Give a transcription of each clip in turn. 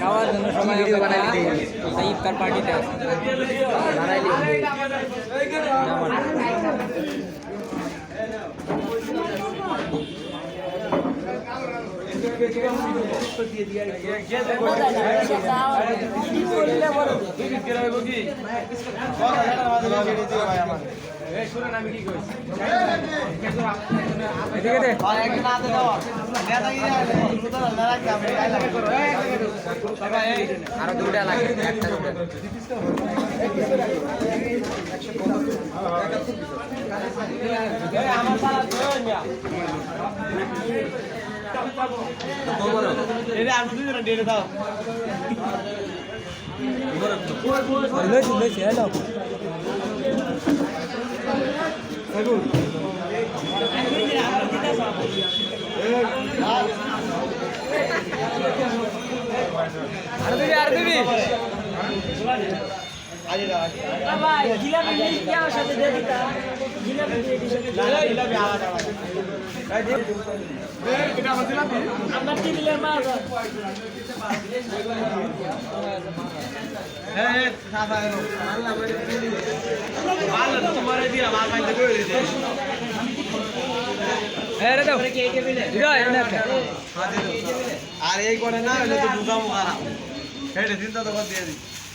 খাওয়ার জন্য সময় ভিডিও বানাই ইফতার পার্টিতে আছে এদিকে দে আরও দুটা লাগে একটা দুটা। লইছি লইছি হ্যালো আর দিবি আর দিবি হ্যাঁ রে দাও এনে একটা আর এই করে না হলে তো বুঝাবো খারাপ হেঁটে চিন্তা তো দিয়ে দিই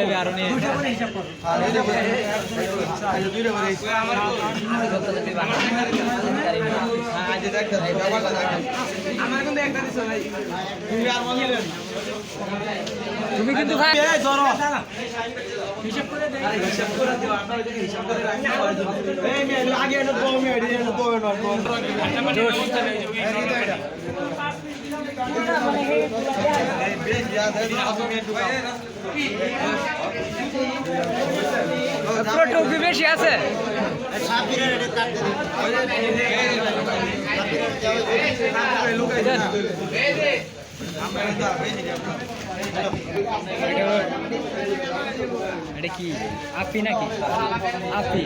হয়েছে আরে বেশি হয়েছে না এখন সবাই আছে না চলো ধীরে ধীরে পাক করে নিয়ে যাই আমরা এ ভাই এই কার। আমরা দেখল দিলাই তো বেশি আরে দিনটা তো আরও নিয়ে আর এই দেখো এই দূরে বলে আমার আজ দেখতে ব্যাপারটা দেখেন আমার কিন্তু একটা দিছো ভাই। তুমি আর বলিলেন তুমি কিন্তু হিসাব করে হিসাব করে দিও আপনারা হিসাব করে রাখেন এই মে আগে এনে তো মে এনে এনে তো টুপি বেশি আছে এটা কি? আপি নাকি? আপি।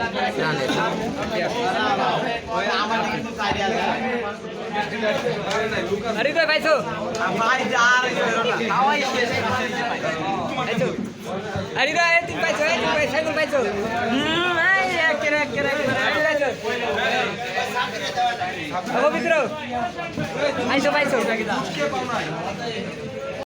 আরে তো পাইছো আর শেষ পাইছো আরে তো এই, তুই পাইছো। Ô, Vitrão! Aí já vai, seu.